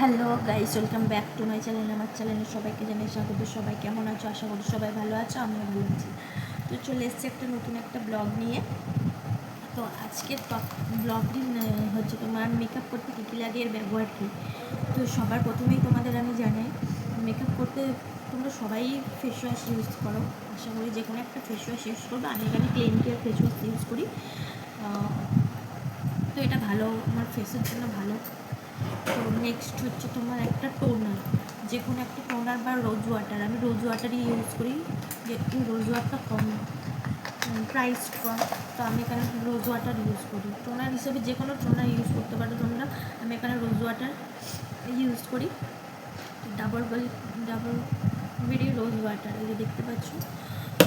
Hello guys, welcome back to my channel. আমার চ্যানেলে সবাইকে জানাই স্বাগত। সবাই কেমন আছো? আশা করি সবাই ভালো আছো, আমিও ভালো আছি। তো চলে এসেছি একটা নতুন একটা ব্লগ নিয়ে। তো আজকের ব্লগটি হচ্ছে তোমার মেকআপ করতে কী কী লাগে এর ব্যবহার কী? তো সবার প্রথমেই তোমাদের আমি জানাই মেকআপ করতে তোমরা সবাই ফেস ওয়াশ ইউজ করো। আশা করি যে কোনো একটা ফেস ওয়াশ ইউজ করবে, আমি এখানে clean care face wash use করি। তো এটা ভালো, আমার ফেসের জন্য ভালো। নেক্সট হচ্ছে তোমার একটা টোনার যে কোনো একটা টোনার বা রোজ ওয়াটার আমি রোজ ওয়াটারই ইউজ করি যেহেতু রোজ ওয়াটারটা কম প্রাইস কম, তো আমি এখানে রোজ ওয়াটার ইউজ করি। টোনার হিসেবে যে কোনো টোনার ইউজ করতে পারো তোমরা, আমি এখানে রোজ ওয়াটার ইউজ করি। ডাবল বল ডাবল বেরি রোজ ওয়াটার এই যে দেখতে পাচ্ছ।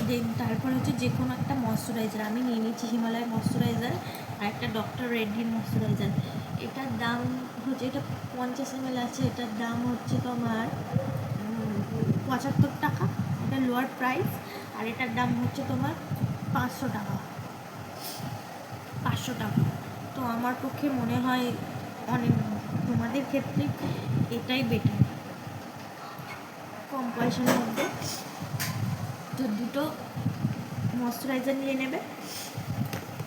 দেন তারপর হচ্ছে যে কোনো একটা ময়শ্চারাইজার আমি নিয়ে নিচ্ছি হিমালয় ময়শ্চারাইজার আর একটা ডক্টর রেড্ডির ময়শ্চারাইজার এটার দাম হচ্ছে, এটা পঞ্চাশ এমএল আছে, এটার দাম হচ্ছে তোমার পঁচাত্তর টাকা। এটা লোয়ার প্রাইস আর এটার দাম হচ্ছে তোমার পাঁচশো টাকা। পাঁচশো টাকা। তো আমার পক্ষে মনে হয় অনেক তোমাদের ক্ষেত্রে এটাই বেটার কম পয়সার মধ্যে। তো দুটো ময়শ্চারাইজার নিয়ে নেবে।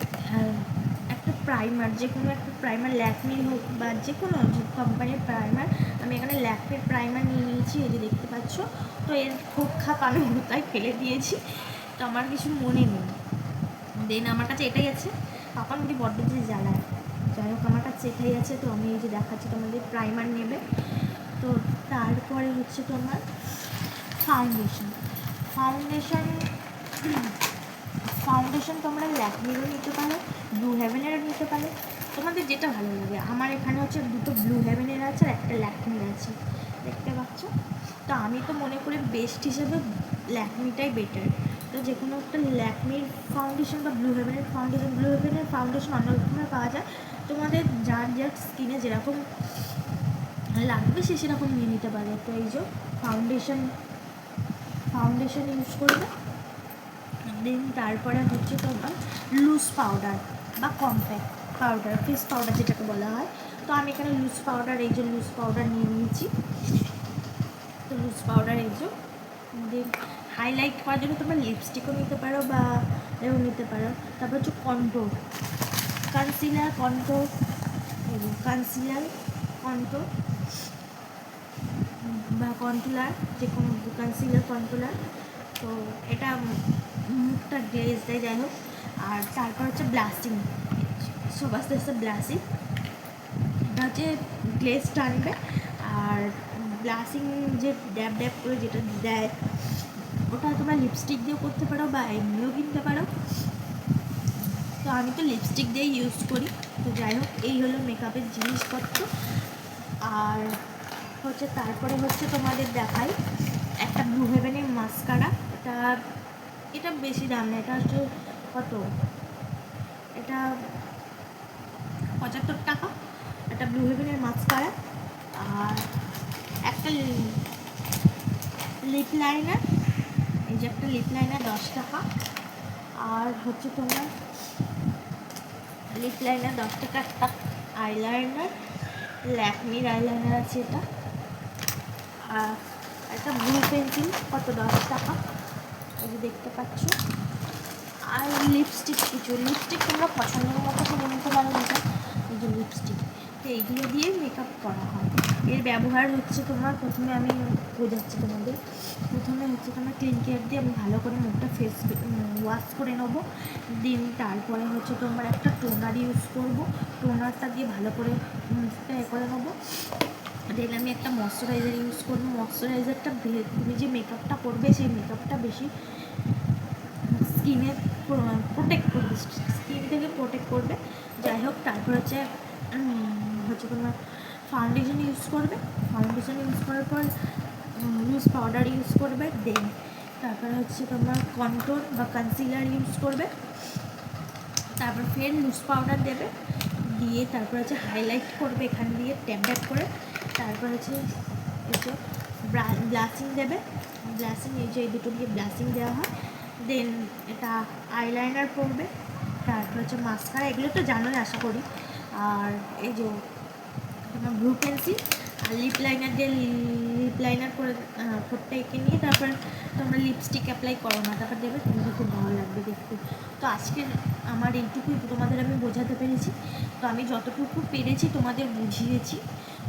একটা প্রাইমার যে কোনো একটা প্রাইমার ল্যাকমির হোক বা যে কোনো কোম্পানির প্রাইমার আমি এখানে ল্যাকমির প্রাইমার নিয়ে নিয়েছি, এই যে দেখতে পাচ্ছ। তো এর খুব খাপ আমি কোথায় ফেলে দিয়েছি, তো আমার কিছু মনে নেই। দেন আমার কাছে এটাই আছে। পাপান মুড়ি বড্ড যে জ্বালায়। যাই হোক, আমার কাছে এটাই আছে। তো আমি এই যে দেখাচ্ছি, তোমাদের প্রাইমার নেবে। তো তারপরে হচ্ছে তোমার ফাউন্ডেশন ফাউন্ডেশন ফাউন্ডেশন তোমরা ল্যাকমিরও নিতে পারো ব্লু হেভেনেরও নিতে পারো। তোমাদের যেটা ভালো লাগে, আমার এখানে হচ্ছে দুটো ব্লু হেভেনের আছে আর একটা ল্যাকমির আছে। দেখতে পাচ্ছ? তো আমি তো মনে করি বেস্ট হিসেবে ল্যাকমিটাই বেটার তো যে কোনো একটা ল্যাকমির ফাউন্ডেশন বা ব্লু হেভেনের ফাউন্ডেশন ব্লু হেভেনের ফাউন্ডেশন অন্য রকমের পাওয়া যায়। তোমাদের যার যার স্কিনে যেরকম লাগবে সে সেরকম নিয়ে নিতে পারে। তো এই যে ফাউন্ডেশন ফাউন্ডেশন ইউজ করবে। দেন তারপরে হচ্ছে তোমার লুজ পাউডার বা কম্প্যাক্ট পাউডার ফেস পাউডার যেটাকে বলা হয়। তো আমি এখানে লুজ পাউডার এই যে লুজ পাউডার নিয়ে নিয়েছি। তো লুজ পাউডার এই যে দেন হাইলাইট করার জন্য তোমরা লিপস্টিকও নিতে পারো বা এও নিতে পারো। তারপর হচ্ছে control concealer control concealer control বা কন্ট্রোলার যে কোনো কনসিলার কন্ট্রোলার তো এটা মুখটা গ্লেজ দেয়, যাই হোক। আর তারপর হচ্ছে ব্লাস্টিং সব আস্তে আস্তে ব্লাসিং এটা হচ্ছে গ্লেজ টানবে। আর ব্লাসিং যে ড্যাব ড্যাব করে যেটা দেয়, ওটা তোমরা লিপস্টিক দিয়েও করতে পারো বা এমনিও কিনতে পারো। তো আমি তো লিপস্টিক দিয়ে ইউজ করি। তো যাই হোক, এই হলো মেকআপের জিনিসপত্র। আর হচ্ছে তারপরে হচ্ছে তোমাদের দেখাই একটা ব্লু হেভেনের মাস্কারা এটা এটা বেশি দাম না, এটা হচ্ছে কত? এটা পঁচাত্তর টাকা। একটা ব্লু হেভেনের মাস্কারা আর একটা লিপ লাইনার এই যে একটা লিপ লাইনার দশ টাকা। আর হচ্ছে তোমার লিপ লাইনার দশ টাকা, একটা আইলাইনার ল্যাকমির আইলাইনার আছে এটা। আর একটা ব্লু পেন্সিল কত? দশ টাকা। এই দেখতে পাচ্ছ। আর লিপস্টিক কিছু লিপস্টিক তোমরা পছন্দের মতো কিনে নিতে পারো এটা। এই যে লিপস্টিক তো এইগুলো দিয়ে মেকআপ করা হয়। এর ব্যবহার হচ্ছে তোমার প্রথমে আমি বোঝাচ্ছি তোমাদের। প্রথমে হচ্ছে তোমার ক্লিন কেয়ার দিয়ে আমি ভালো করে মুখটা ফেস ওয়াশ করে নেব। দিন তারপরে হচ্ছে তোমার একটা টোনার ইউজ করব। টোনারটা দিয়ে ভালো করে মুখটা এ করে নেব। দেন আমি একটা ময়শ্চারাইজার ইউজ করব। ময়শ্চারাইজারটা তুমি যে মেকআপটা করবে সেই মেকআপটা বেশি স্কিনে প্রোটেক্ট করবে। স্কিন থেকে প্রোটেক্ট করবে। যাই হোক, তারপর হচ্ছে হচ্ছে তোমার ফাউন্ডেশন ইউজ করবে। ফাউন্ডেশন ইউজ করার পর লুজ পাউডার ইউজ করবে দেন তারপর হচ্ছে তোমার কন্ট্রোল বা কনসিলার ইউজ করবে। তারপর ফের লুজ পাউডার দেবে। দিয়ে তারপর হচ্ছে হাইলাইট করবে এখান দিয়ে ট্যাপ ট্যাপ করে। তারপর হচ্ছে একটু ব্লাসিং দেবে। ব্লাসিং এই যে এই দুটো দিয়ে ব্লাসিং দেওয়া হয়। দেন এটা আইলাইনার পরবে। তারপর হচ্ছে মাস্কারা এগুলো তো জানোই, আশা করি। আর এই যে তোমার ব্লু পেন্সিল আর লিপ লাইনার দিয়ে লিপ লাইনার করে ঠোঁটটা এঁকে নিয়ে তারপর তোমরা লিপস্টিক অ্যাপ্লাই করো না। তারপর দেবে তোমাকে খুব ভালো লাগবে দেখতে। তো আজকের আমার এইটুকুই, তোমাদের আমি বোঝাতে পেরেছি। তো আমি যতটুকু পেরেছি, তোমাদের বুঝিয়েছি।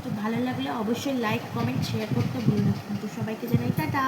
তো ভালো লাগলে অবশ্যই লাইক কমেন্ট শেয়ার করতে ভুলবেন কিন্তু সবাইকে জানাই টাটা।